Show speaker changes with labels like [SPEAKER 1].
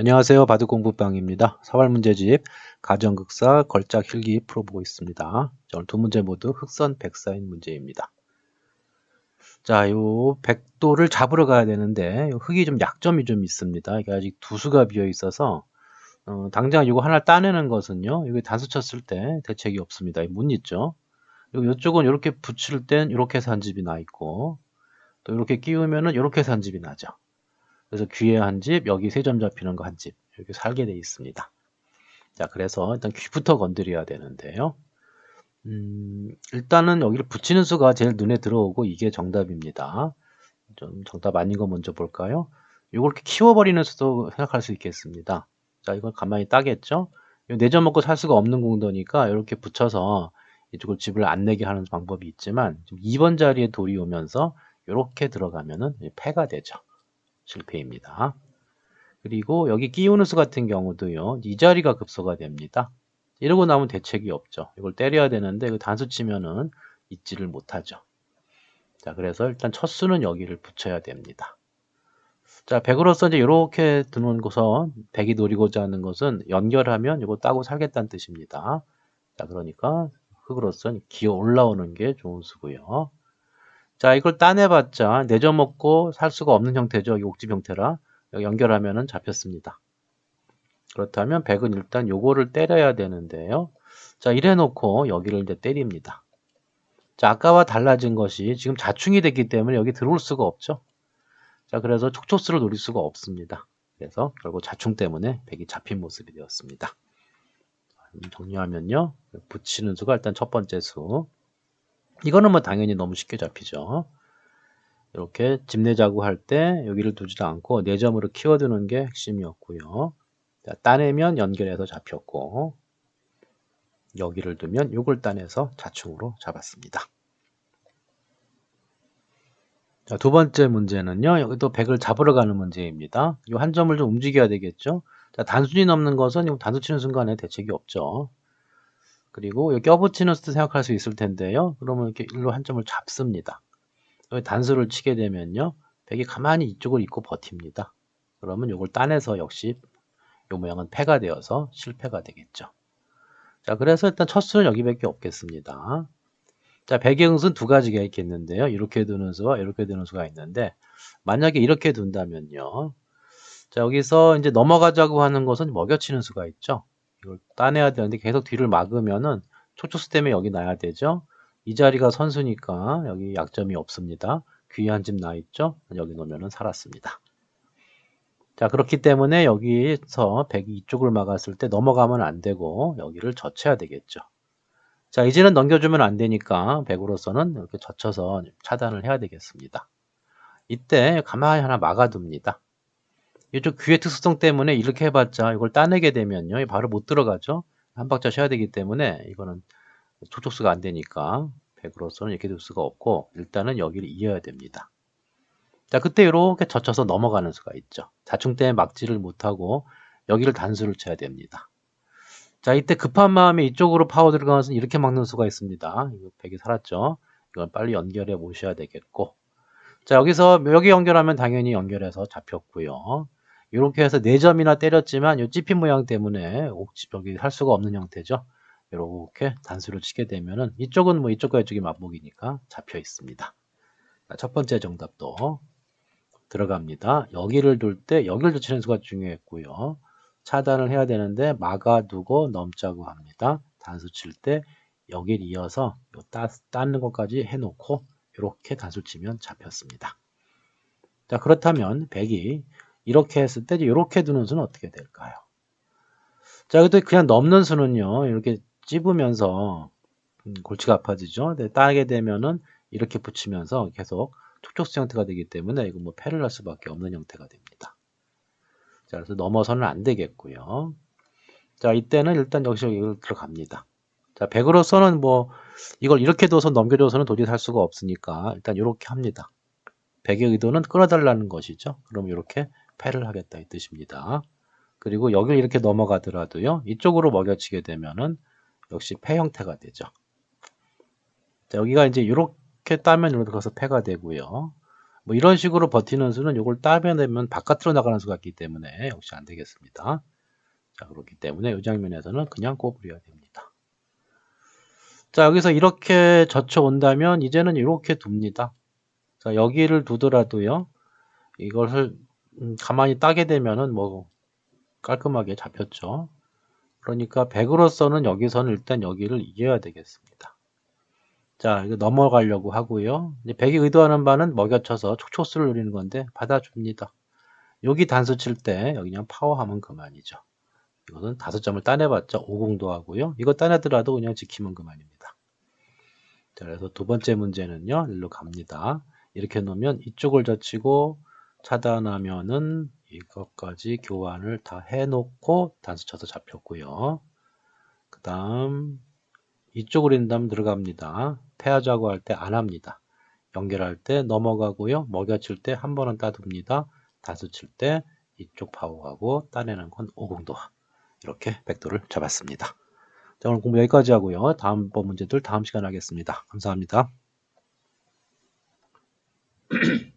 [SPEAKER 1] 안녕하세요. 바둑공부방입니다. 4월 문제집 가정극사 걸작 필기 풀어보고 있습니다. 오늘 두 문제 모두 흑선 백사인 문제입니다. 자, 요 백도를 잡으러 가야 되는데 요 흑이 좀 약점이 좀 있습니다. 이게 아직 두 수가 비어 있어서 어, 당장 이거 하나 따내는 것은요. 이거 단수 쳤을 때 대책이 없습니다. 문 있죠. 그리고 이쪽은 이렇게 붙일 땐 이렇게 산집이 나 있고 또 이렇게 끼우면은 이렇게 산집이 나죠. 그래서 귀에 한 집, 여기 세점 잡히는 거 한 집, 이렇게 살게 돼 있습니다. 자, 그래서 일단 귀부터 건드려야 되는데요. 음, 일단은 여기를 붙이는 수가 제일 눈에 들어오고 이게 정답입니다. 좀 정답 아닌 거 먼저 볼까요? 이걸 이렇게 키워버리는 수도 생각할 수 있겠습니다. 자, 이걸 가만히 따겠죠? 내점 먹고 살 수가 없는 공도니까 이렇게 붙여서 이쪽을 집을 안 내게 하는 방법이 있지만 2번 자리에 돌이 오면서 이렇게 들어가면은 패가 되죠. 실패입니다. 그리고 여기 끼우는 수 같은 경우도요. 이 자리가 급소가 됩니다. 이러고 나면 대책이 없죠. 이걸 때려야 되는데 그 단수 치면은 잊지를 못하죠. 자, 그래서 일단 첫 수는 여기를 붙여야 됩니다. 자, 100으로서 이제 이렇게 두는 것은 100이 노리고자 하는 것은 연결하면 이거 따고 살겠다는 뜻입니다. 자, 그러니까 흙으로서 기어 올라오는 게 좋은 수고요. 자, 이걸 따내봤자 내줘먹고 살 수가 없는 형태죠. 이 옥집 형태라. 연결하면은 잡혔습니다. 그렇다면 100은 일단 요거를 때려야 되는데요. 자, 이래 놓고 여기를 이제 때립니다. 자, 아까와 달라진 것이 지금 자충이 됐기 때문에 여기 들어올 수가 없죠. 자, 그래서 촉촉수를 노릴 수가 없습니다. 그래서 결국 자충 때문에 100이 잡힌 모습이 되었습니다. 정리하면요. 붙이는 수가 일단 첫 번째 수. 이거는 뭐 당연히 너무 쉽게 잡히죠. 이렇게 집 내자고 할때 여기를 두지도 않고 4점으로 키워두는 게 핵심이었고요. 자, 따내면 연결해서 잡혔고 여기를 두면 요걸 따내서 자충으로 잡았습니다. 자, 두 번째 문제는요. 여기도 100을 잡으러 가는 문제입니다. 이 한 점을 좀 움직여야 되겠죠. 자, 단순히 넘는 것은 단수 치는 순간에 대책이 없죠. 그리고 여기 껴붙이는 수도 생각할 수 있을 텐데요. 그러면 이렇게 일로 한 점을 잡습니다. 여기 단수를 치게 되면요. 백이 가만히 이쪽을 입고 버팁니다. 그러면 이걸 따내서 역시 이 모양은 패가 되어서 실패가 되겠죠. 자, 그래서 일단 첫 수는 여기밖에 없겠습니다. 자, 백의 응수는 두 가지가 있겠는데요. 이렇게 두는 수와 이렇게 두는 수가 있는데 만약에 이렇게 둔다면요. 자, 여기서 이제 넘어가자고 하는 것은 먹여치는 수가 있죠. 이걸 따내야 되는데 계속 뒤를 막으면은 초초수 때문에 여기 놔야 되죠. 이 자리가 선수니까 여기 약점이 없습니다. 귀한 집 나 있죠. 여기 놓으면은 살았습니다. 자 그렇기 때문에 여기서 백이 이쪽을 막았을 때 넘어가면 안 되고 여기를 젖혀야 되겠죠. 자 이제는 넘겨주면 안 되니까 백으로서는 이렇게 젖혀서 차단을 해야 되겠습니다. 이때 가만히 하나 막아둡니다. 이쪽 귀의 특수성 때문에 이렇게 해봤자 이걸 따내게 되면요. 바로 못 들어가죠. 한 박자 쉬어야 되기 때문에 이거는 촉촉수가 안 되니까 100으로서는 이렇게 둘 수가 없고 일단은 여기를 이어야 됩니다. 자 그때 이렇게 젖혀서 넘어가는 수가 있죠. 자충 때문에 막지를 못하고 여기를 단수를 쳐야 됩니다. 자 이때 급한 마음에 이쪽으로 파워 들어가서 이렇게 막는 수가 있습니다. 이거 100이 살았죠. 이건 빨리 연결해 보셔야 되겠고 자 여기서 여기 연결하면 당연히 연결해서 잡혔고요. 이렇게 해서 4점이나 때렸지만 이 찝힌 모양 때문에 옥집 여기 할 수가 없는 형태죠. 이렇게 단수를 치게 되면은 이쪽은 뭐 이쪽과 이쪽이 맞목이니까 잡혀 있습니다. 첫 번째 정답도 들어갑니다. 여기를 둘때 여기를 붙이는 수가 중요했고요. 차단을 해야 되는데 막아두고 넘자고 합니다. 단수 칠 때 여기를 이어서 따, 따는 것까지 해놓고 이렇게 단수 치면 잡혔습니다. 자 그렇다면 100이 이렇게 했을 때 이렇게 두는 수는 어떻게 될까요? 자, 그때 그냥 넘는 수는요. 이렇게 찝으면서 음, 골치가 아파지죠. 네, 따게 되면은 이렇게 붙이면서 계속 촉촉수 형태가 되기 때문에 이거 뭐 패를 할 수밖에 없는 형태가 됩니다. 자, 그래서 넘어서는 안 되겠고요. 자, 이때는 일단 여기서 이걸 들어갑니다. 자, 100으로서는 뭐 이걸 이렇게 둬서 넘겨줘서는 도저히 살 수가 없으니까 일단 이렇게 합니다. 100의 의도는 끌어달라는 것이죠. 그럼 이렇게 패를 하겠다 이 뜻입니다. 그리고 여기를 이렇게 넘어가더라도요. 이쪽으로 먹여치게 되면은 역시 패 형태가 되죠. 자, 여기가 이제 이렇게 따면 이렇게 가서 패가 되고요. 뭐 이런 식으로 버티는 수는 이걸 따면되면 바깥으로 나가는 수가 있기 때문에 역시 안 되겠습니다. 자, 그렇기 때문에 이 장면에서는 그냥 꼽으려야 됩니다. 자, 여기서 이렇게 젖혀 온다면 이제는 이렇게 둡니다. 자, 여기를 두더라도요. 이것을 음, 가만히 따게 되면은 뭐 깔끔하게 잡혔죠. 그러니까 100으로서는 여기서는 일단 여기를 이겨야 되겠습니다. 자, 이거 넘어가려고 하고요. 이제 100이 의도하는 바는 먹여쳐서 촉촉수를 누리는 건데 받아줍니다. 여기 단수 칠 때 여기 그냥 파워하면 그만이죠. 이거는 다섯 점을 따내봤자 50도 하고요. 이거 따내더라도 그냥 지키면 그만입니다. 자, 그래서 두 번째 문제는요. 일로 갑니다. 이렇게 놓으면 이쪽을 젖히고 차단하면은 이것까지 교환을 다 해놓고 단수 쳐서 잡혔고요. 그 다음 이쪽으로 인다면 들어갑니다. 패하자고 할 때 안 합니다. 연결할 때 넘어가고요. 먹여칠 때 한 번은 따둡니다. 단수 칠 때 이쪽 파워하고 따내는 건 50도. 이렇게 백도를 잡았습니다. 자, 오늘 공부 여기까지 하고요. 다음 번 문제들 다음 시간에 하겠습니다. 감사합니다.